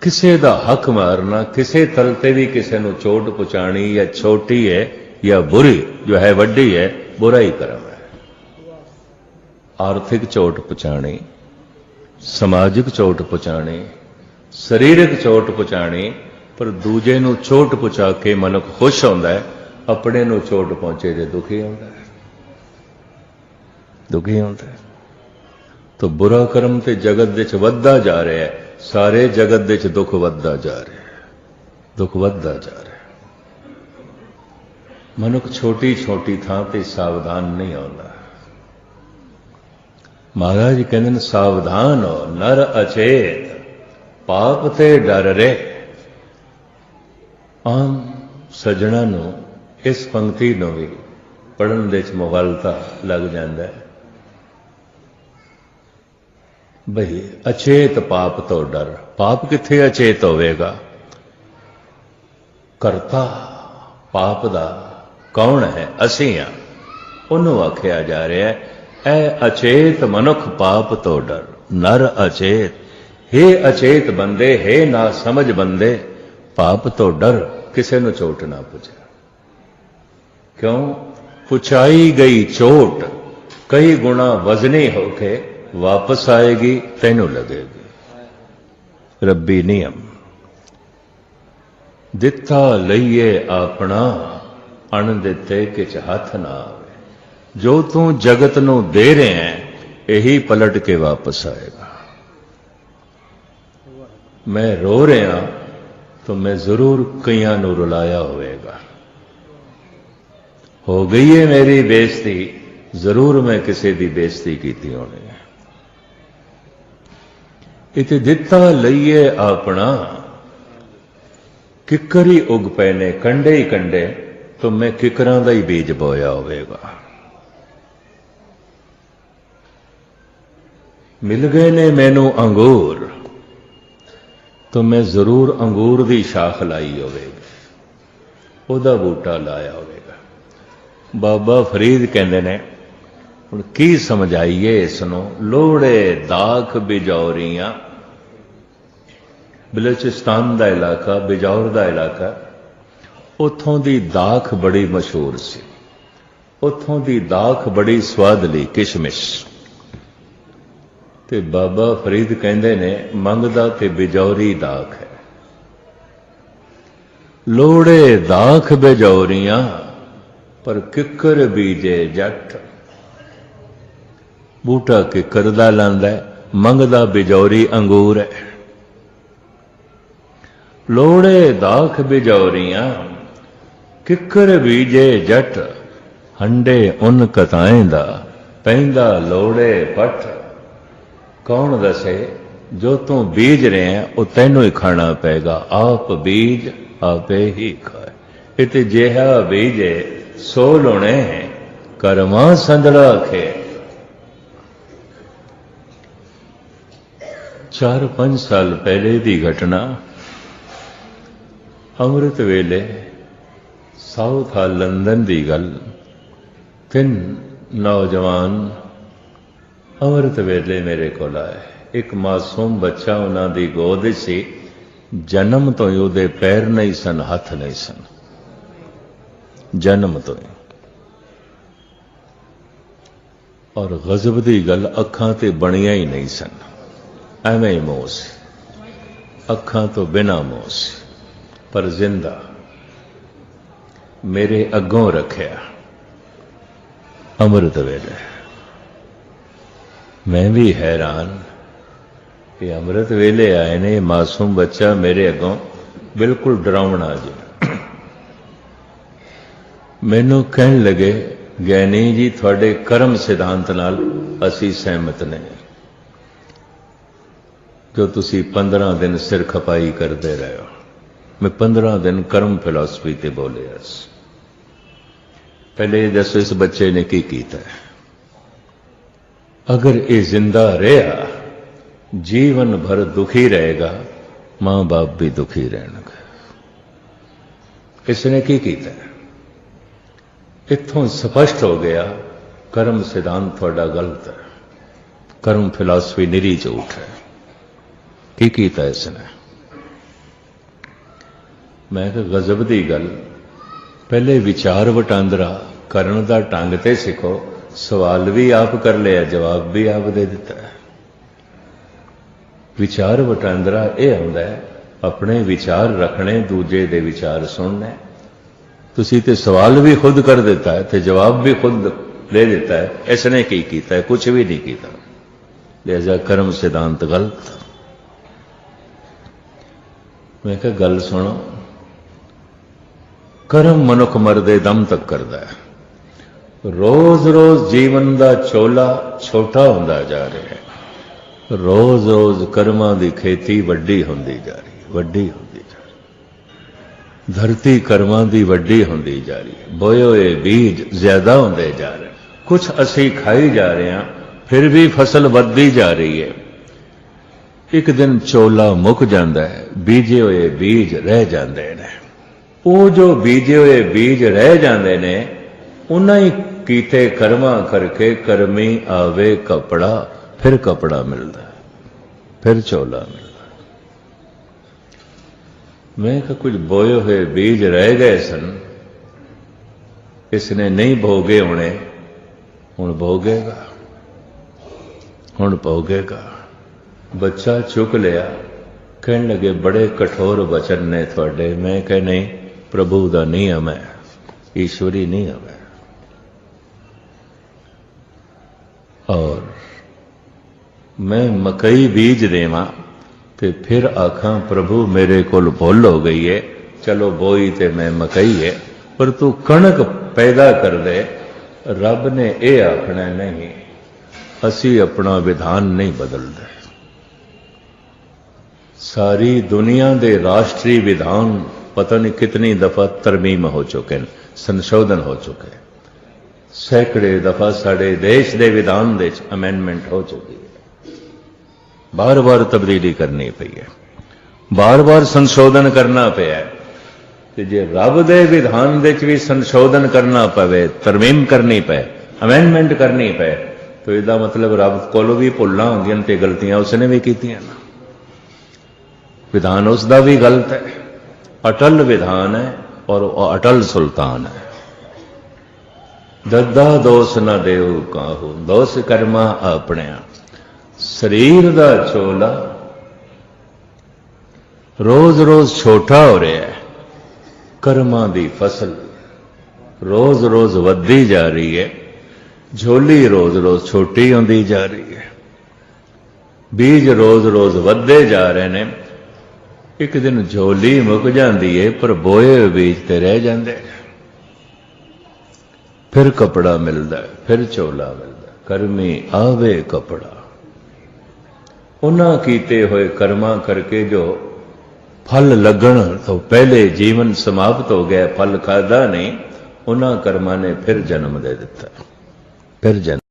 ਕਿਸੇ ਦਾ ਹੱਕ ਮਾਰਨਾ, ਕਿਸੇ ਤਲ ਤੇ ਵੀ ਕਿਸੇ ਨੂੰ ਚੋਟ ਪਹੁੰਚਾਣੀ ਜਾਂ ਛੋਟੀ ਹੈ ਜਾਂ ਬੁਰੀ, ਜੋ ਹੈ ਵੱਡੀ ਹੈ, ਬੁਰਾ ਹੀ ਕਰਮ ਹੈ। ਆਰਥਿਕ ਚੋਟ ਪਹੁੰਚਾਣੀ ਸਮਾਜਿਕ ਚੋਟ ਪਹੁੰਚਾਣੀ ਸਰੀਰਕ ਚੋਟ ਪਹੁੰਚਾਣੀ ਪਰ ਦੂਜੇ ਨੂੰ ਚੋਟ ਪਹੁੰਚਾ ਕੇ ਮਨੁੱਖ ਖੁਸ਼ ਹੁੰਦਾ ਹੈ, ਆਪਣੇ ਨੂੰ ਚੋਟ ਪਹੁੰਚੇ ਤੇ ਦੁਖੀ ਹੁੰਦਾ ਹੈ। ਦੁਖੀ ਹੁੰਦਾ ਹੈ। ਤੋ ਬੁਰਾ ਕਰਮ ਤੇ ਜਗਤ ਦੇ ਚ ਵੱਧਦਾ ਜਾ ਰਿਹਾ ਹੈ। ਸਾਰੇ ਜਗਤ ਦੇ ਚ ਦੁੱਖ ਵੱਧਦਾ ਜਾ ਰਿਹਾ ਹੈ। ਦੁੱਖ ਵੱਧਦਾ ਜਾ ਰਿਹਾ ਹੈ। ਮਨੁੱਖ ਛੋਟੀ ਛੋਟੀ ਥਾਂ ਤੇ ਸਾਵਧਾਨ ਨਹੀਂ ਆਉਂਦਾ। ਮਹਾਰਾਜ ਜੀ ਕਹਿੰਦੇ ਨੇ, ਸਾਵਧਾਨ ਹੋ, ਨਰ ਅਚੇਤ, ਪਾਪ ਤੇ ਡਰ ਰੇ ਆਮ ਸਜਣਾ ਨੂੰ ਇਸ ਪੰਕਤੀ ਨੂੰ ਵੀ ਪੜਨ ਦੇ ਚ ਮੁਗਲਤਾ ਲੱਗ ਜਾਂਦਾ ਹੈ। ਬਈ, ਅਚੇਤ ਪਾਪ ਤੋਂ ਡਰ। ਪਾਪ ਕਿੱਥੇ ਅਚੇਤ ਹੋਵੇਗਾ? ਕਰਤਾ, ਪਾਪ ਦਾ ਕੌਣ ਹੈ? ਅਸੀਂ ਆ। ਉਹਨੂੰ ਆਖਿਆ ਜਾ ਰਿਹਾ ਹੈ ਐ ਅਚੇਤ ਮਨੁੱਖ ਪਾਪ ਤੋਂ ਡਰ। ਨਰ ਅਚੇਤ। हे ਅਚੇਤ ਬੰਦੇ हे ਨਾ ਸਮਝ ਬੰਦੇ, ਪਾਪ ਤੋਂ ਡਰ ਕਿਸੇ ਨੂੰ ਚੋਟ ਨਾ ਪੁੱਜੇ ਕਿਉਂ? ਪੁਚਾਈ ਗਈ ਚੋਟ। ਕਈ ਗੁਣਾ ਵਜ਼ਨੀ ਹੋ ਕੇ ਵਾਪਸ ਆਏਗੀ, ਤੈਨੂੰ ਲੱਗੇਗੀ। ਰੱਬੀ ਨਿਯਮ। ਦਿੱਤਾ ਲਈਏ ਆਪਣਾ, ਅਣ ਦਿੱਤੇ ਕਿਛ ਹੱਥ ਨਾ ਆਵੇ। ਜੋ ਤੂੰ ਜਗਤ ਨੂੰ ਦੇ ਰਿਹਾ ਹੈ, ਇਹੀ ਪਲਟ ਕੇ ਵਾਪਸ ਆਏਗਾ। ਮੈਂ ਰੋ ਰਿਹਾ, ਤਾਂ ਮੈਂ ਜ਼ਰੂਰ ਕਈਆਂ ਨੂੰ ਰੁਲਾਇਆ ਹੋਵੇਗਾ। ਹੋ ਗਈ ਹੈ ਮੇਰੀ ਬੇਇੱਜ਼ਤੀ, ਜ਼ਰੂਰ ਮੈਂ ਕਿਸੇ ਦੀ ਬੇਇੱਜ਼ਤੀ ਕੀਤੀ ਹੋਣੀ ਹੈ। ਇਤੇ ਦਿੱਤਾ ਲਈਏ ਆਪਣਾ। ਕਿੱਕਰੀ ਉਗ ਪਏ ਨੇ ਕੰਡੇ ਹੀ ਕੰਡੇ, ਤੋਂ ਮੈਂ ਕਿਕਰਾਂ ਦਾ ਹੀ ਬੀਜ ਬੋਇਆ ਹੋਵੇਗਾ। ਮਿਲ ਗਏ ਨੇ ਮੈਨੂੰ ਅੰਗੂਰ, ਤਾਂ ਮੈਂ ਜ਼ਰੂਰ ਅੰਗੂਰ ਦੀ ਸ਼ਾਖ ਲਾਈ ਹੋਵੇਗੀ। ਉਹਦਾ ਬੂਟਾ ਲਾਇਆ ਹੋਵੇਗਾ। ਬਾਬਾ ਫਰੀਦ ਕਹਿੰਦੇ ਨੇ, ਹੁਣ ਕੀ ਸਮਝਾਈਏ ਇਸ ਨੂੰ? ਲੋੜੇ ਦਾਖ ਬਿਜੌਰੀਆਂ ਬਲੋਚਿਸਤਾਨ ਦਾ ਇਲਾਕਾ, ਬਿਜੌਰ ਦਾ ਇਲਾਕਾ, ਉੱਥੋਂ ਦੀ ਦਾਖ ਬੜੀ ਮਸ਼ਹੂਰ ਸੀ। ਉੱਥੋਂ ਦੀ ਦਾਖ ਬੜੀ ਸਵਾਦਲੀ ਕਿਸ਼ਮਿਸ਼। ਤੇ ਬਾਬਾ ਫਰੀਦ ਕਹਿੰਦੇ ਨੇ, ਮੰਗਦਾ ਤੇ ਬਿਜੌਰੀ ਦਾਖ ਹੈ। ਲੋੜੇ ਦਾਖ ਬਿਜੌਰੀਆਂ, ਪਰ ਕਿੱਕਰ ਬੀਜੇ ਜੱਟ। ਬੂਟਾ ਕਿੱਕਰ ਦਾ ਲਾਂਦਾ ਮੰਗਦਾ ਬਿਜੌਰੀ ਅੰਗੂਰ ਹੈ। ਲੋੜੇ ਦਾਖ ਬਿਜੌਰੀਆਂ, ਕਿੱਕਰ ਬੀਜੇ ਜੱਟ, ਹੰਡੇ ਉਨ ਕਤਾਏ ਦਾ, ਪੈਂਦਾ ਲੋੜੇ ਪੱਠ। ਕੌਣ ਦੱਸੇ, ਜੋ ਤੂੰ ਬੀਜ ਰਿਹਾ, ਉਹ ਤੈਨੂੰ ਹੀ ਖਾਣਾ ਪਏਗਾ। ਆਪ ਬੀਜ ਆਪੇ ਹੀ ਖਾਏ। ਇਤੇ ਜਿਹਾ ਬੀਜੇ, ਸੋ ਲੋਣੇ ਕਰਮਾ ਸੰਦੜਾ ਖੇ। ਚਾਰ ਪੰਜ ਸਾਲ ਪਹਿਲੇ ਦੀ ਘਟਨਾ ਅੰਮ੍ਰਿਤ ਵੇਲੇ ਸਾਊਥ ਆ ਲੰਡਨ ਦੀ ਗੱਲ। ਤਿੰਨ ਨੌਜਵਾਨ ਅੰਮ੍ਰਿਤ ਵੇਲੇ ਮੇਰੇ ਕੋਲ ਆਏ। ਇੱਕ ਮਾਸੂਮ ਬੱਚਾ ਉਹਨਾਂ ਦੀ ਗੋਦ ਵਿੱਚ ਸੀ। ਜਨਮ ਤੋਂ ਹੀ ਉਹਦੇ ਪੈਰ ਨਹੀਂ ਸਨ, ਹੱਥ ਨਹੀਂ ਸਨ। ਜਨਮ ਤੋਂ ਹੀ। ਔਰ ਗਜ਼ਬ ਦੀ ਗੱਲ ਅੱਖਾਂ ਤੇ ਬਣੀਆਂ ਹੀ ਨਹੀਂ ਸਨ। ਐਵੇਂ ਹੀ ਮੋਸ ਅੱਖਾਂ ਤੋਂ ਬਿਨਾ ਮੋਸ ਪਰ ਜ਼ਿੰਦਾ। ਮੇਰੇ ਅੱਗੋਂ ਰੱਖਿਆ। ਅੰਮ੍ਰਿਤ ਵੇਲੇ। ਮੈਂ ਵੀ ਹੈਰਾਨ। ਕਿ ਅੰਮ੍ਰਿਤ ਵੇਲੇ ਆਏ ਨੇ, ਮਾਸੂਮ ਬੱਚਾ ਮੇਰੇ ਅੱਗੋਂ ਬਿਲਕੁਲ ਡਰਾਉਣਾ ਜੀ। ਮੈਨੂੰ ਕਹਿਣ ਲੱਗੇ ਗਿਆਨੀ ਜੀ, ਤੁਹਾਡੇ ਕਰਮ ਸਿਧਾਂਤ ਨਾਲ ਅਸੀਂ ਸਹਿਮਤ ਨਹੀਂ ਜੋ ਤੁਸੀਂ 15 ਦਿਨ ਸਿਰ ਖਪਾਈ ਕਰਦੇ ਰਹੇ ਹੋ। ਮੈਂ 15 ਦਿਨ ਕਰਮ ਫਿਲਾਸਫੀ ਤੇ ਬੋਲਿਆ ਸੀ ਪਹਿਲੇ ਇਹ ਦੱਸੋ ਇਸ ਬੱਚੇ ਨੇ ਕੀ ਕੀਤਾ ਅਗਰ ਇਹ ਜ਼ਿੰਦਾ ਰਿਹਾ ਜੀਵਨ ਭਰ ਦੁਖੀ ਰਹੇਗਾ ਮਾਂ-ਬਾਪ ਵੀ ਦੁਖੀ ਰਹਿਣਗੇ ਇਸ ਨੇ ਕੀ ਕੀਤਾ ਇੱਥੋਂ ਸਪਸ਼ਟ ਹੋ ਗਿਆ ਕਰਮ ਸਿਧਾਂਤ ਤੁਹਾਡਾ ਗਲਤ ਹੈ ਕਰਮ ਫਿਲਾਸਫੀ ਨਿਰੀ ਝੂਠ ਹੈ ਕੀ ਕੀਤਾ ਇਸ ਨੇ ਮੈਂ ਕਿਹਾ, ਗਜ਼ਬ ਦੀ ਗੱਲ। ਪਹਿਲੇ ਵਿਚਾਰ ਵਟਾਂਦਰਾ ਕਰਨ ਦਾ ਢੰਗ ਤੇ ਸਿੱਖੋ। ਸਵਾਲ ਵੀ ਆਪ ਕਰ ਲਿਆ, ਜਵਾਬ ਵੀ ਆਪ ਦੇ ਦਿੱਤਾ। ਵਿਚਾਰ ਵਟਾਂਦਰਾ ਇਹ ਹੁੰਦਾ ਹੈ, ਆਪਣੇ ਵਿਚਾਰ ਰੱਖਣੇ, ਦੂਜੇ ਦੇ ਵਿਚਾਰ ਸੁਣਨੇ। ਤੁਸੀਂ ਤੇ ਸਵਾਲ ਵੀ ਖੁਦ ਕਰ ਦਿੱਤਾ ਹੈ, ਤੇ ਜਵਾਬ ਵੀ ਖੁਦ ਲੈ ਦਿੱਤਾ ਹੈ। ਇਸ ਨੇ ਕੀ ਕੀਤਾ ਹੈ? ਕੁਝ ਵੀ ਨਹੀਂ ਕੀਤਾ। ਲਿਹਾਜ਼ਾ ਕਰਮ ਸਿਧਾਂਤ ਗਲਤ। ਮੈਂ ਕਿਹਾ, ਗੱਲ ਸੁਣੋ। ਕਰਮ ਮਨੁੱਖ ਮਰਦੇ ਦਮ ਤੱਕ ਕਰਦਾ ਹੈ। ਰੋਜ਼-ਰੋਜ਼ ਜੀਵਨ ਦਾ ਚੋਲਾ ਛੋਟਾ ਹੁੰਦਾ ਜਾ ਰਿਹਾ ਹੈ। ਰੋਜ਼-ਰੋਜ਼ ਕਰਮਾਂ ਦੀ ਖੇਤੀ ਵੱਡੀ ਹੁੰਦੀ ਜਾ ਰਹੀ ਹੈ, ਵੱਡੀ ਹੁੰਦੀ ਜਾ ਰਹੀ ਧਰਤੀ ਕਰਮਾਂ ਦੀ ਵੱਡੀ ਹੁੰਦੀ ਜਾ ਰਹੀ ਹੈ। ਬੋਏ ਹੋਏ ਬੀਜ ਜ਼ਿਆਦਾ ਹੁੰਦੇ ਜਾ ਰਹੇ ਕੁਝ ਅਸੀਂ ਖਾਈ ਜਾ ਰਹੇ ਹਾਂ, ਫਿਰ ਵੀ ਫਸਲ ਵੱਧਦੀ ਜਾ ਰਹੀ ਹੈ। ਇੱਕ ਦਿਨ ਚੋਲਾ ਮੁੱਕ ਜਾਂਦਾ ਹੈ, ਬੀਜੇ ਹੋਏ ਬੀਜ ਰਹਿ ਜਾਂਦੇ ਨੇ। ਉਹ ਜੋ ਬੀਜੇ ਹੋਏ ਬੀਜ ਰਹਿ ਜਾਂਦੇ ਨੇ, ਉਹਨਾਂ ਹੀ ਕੀਤੇ ਕਰਮਾਂ ਕਰਕੇ ਕਰਮੀ ਆਵੇ ਕਪੜਾ, ਫਿਰ ਕਪੜਾ ਮਿਲਦਾ ਫਿਰ ਚੋਲਾ ਮਿਲਦਾ ਮੈਂ ਕਿਹਾ ਕੁਝ ਬੋਏ ਹੋਏ ਬੀਜ ਰਹਿ ਗਏ ਸਨ ਇਸ ਨੇ ਨਹੀਂ ਭੋਗੇ ਹੋਣੇ, ਹੁਣ ਭੋਗੇਗਾ ਹੁਣ ਭੋਗੇਗਾ। ਬੱਚਾ ਚੁੱਕ ਲਿਆ, ਕਹਿਣ ਲੱਗੇ, ਬੜੇ ਕਠੋਰ ਵਚਨ ਨੇ ਤੁਹਾਡੇ। ਮੈਂ ਕਹੇ, ਨਹੀਂ ਪ੍ਰਭੂ ਦਾ ਨਿਯਮ ਹੈ, ਈਸ਼ਵਰੀ ਨਿਯਮ ਹੈ। ਔਰ ਮੈਂ ਮਕਈ ਬੀਜ ਦੇਵਾਂ ਤੇ ਫਿਰ ਆਖਾਂ, ਪ੍ਰਭੂ, ਮੇਰੇ ਕੋਲ ਭੁੱਲ ਹੋ ਗਈ ਹੈ ਚਲੋ ਬੋਈ ਤੇ ਮੈਂ ਮਕਈ ਹੈ ਪਰ ਤੂੰ ਕਣਕ ਪੈਦਾ ਕਰ ਦੇ। ਰੱਬ ਨੇ ਇਹ ਆਖਣਾ ਨਹੀਂ, ਅਸੀਂ ਆਪਣਾ ਵਿਧਾਨ ਨਹੀਂ ਬਦਲਦੇ। ਸਾਰੀ ਦੁਨੀਆ ਦੇ ਰਾਸ਼ਟਰੀ ਵਿਧਾਨ ਪਤਾ ਨਹੀਂ ਕਿਤਨੀ ਦਫਾ ਤਰਮੀਮ ਹੋ ਚੁੱਕੇ ਨੇ ਸੰਸ਼ੋਧਨ ਹੋ ਚੁੱਕੇ ਸੈਂਕੜੇ ਦਫਾ ਸਾਡੇ ਦੇਸ਼ ਦੇ ਵਿਧਾਨ ਦੇ ਵਿੱਚ ਅਮੈਂਡਮੈਂਟ ਹੋ ਚੁੱਕੀ ਹੈ ਬਾਰ-ਬਾਰ ਤਬਦੀਲੀ ਕਰਨੀ ਪਈ ਹੈ ਬਾਰ-ਬਾਰ ਸੰਸ਼ੋਧਨ ਕਰਨਾ ਪਿਆ ਹੈ ਤੇ ਜੇ ਰੱਬ ਦੇ ਵਿਧਾਨ ਦੇ ਵਿੱਚ ਵੀ ਸੰਸ਼ੋਧਨ ਕਰਨਾ ਪਵੇ ਤਰਮੀਮ ਕਰਨੀ ਪਏ ਅਮੈਂਡਮੈਂਟ ਕਰਨੀ ਪਏ ਤਾਂ ਇਹਦਾ ਮਤਲਬ ਰੱਬ ਕੋਲੋਂ ਵੀ ਭੁੱਲਾਂ ਹੁੰਦੀਆਂ ਤੇ ਗਲਤੀਆਂ ਉਸਨੇ ਵੀ ਕੀਤੀਆਂ ਨਾ ਵਿਧਾਨ ਉਸ ਦਾ ਵੀ ਗਲਤ ਹੈ ਅਟਲ ਵਿਧਾਨ ਹੈ ਔਰ ਉਹ ਅਟਲ ਸੁਲਤਾਨ ਹੈ। ਦੱਦਾ ਦੋਸ ਨਾ ਦੇਉ ਕਾਹੂ, ਦੋਸ ਕਰਮਾ ਆਪਣਿਆ। ਸਰੀਰ ਦਾ ਚੋਲਾ ਰੋਜ਼-ਰੋਜ਼ ਛੋਟਾ ਹੋ ਰਿਹਾ ਹੈ। ਕਰਮਾਂ ਦੀ ਫਸਲ ਰੋਜ਼-ਰੋਜ਼ ਵੱਧਦੀ ਜਾ ਰਹੀ ਹੈ। ਝੋਲੀ ਰੋਜ਼-ਰੋਜ਼ ਛੋਟੀ ਹੁੰਦੀ ਜਾ ਰਹੀ ਹੈ। ਬੀਜ ਰੋਜ਼-ਰੋਜ਼ ਵੱਧਦੇ ਜਾ ਰਹੇ ਨੇ। ਇੱਕ ਦਿਨ ਝੋਲੀ ਮੁੱਕ ਜਾਂਦੀ ਏ, ਪਰ ਬੋਏ ਹੋਏ ਬੀਜ ਤੇ ਰਹਿ ਜਾਂਦੇ ਫਿਰ ਕਪੜਾ ਮਿਲਦਾ ਫਿਰ ਚੋਲਾ ਮਿਲਦਾ ਕਰਮੀ ਆਵੇ ਕਪੜਾ। ਉਹਨਾਂ ਕੀਤੇ ਹੋਏ ਕਰਮਾਂ ਕਰਕੇ ਜੋ ਫਲ ਲੱਗਣ ਤੋਂ ਪਹਿਲੇ ਜੀਵਨ ਸਮਾਪਤ ਹੋ ਗਿਆ, ਫਲ ਖਾਦਾ ਨਹੀਂ, ਉਹਨਾਂ ਕਰਮਾਂ ਨੇ ਫਿਰ ਜਨਮ ਦੇ ਦਿੱਤਾ। ਫਿਰ ਜਨਮ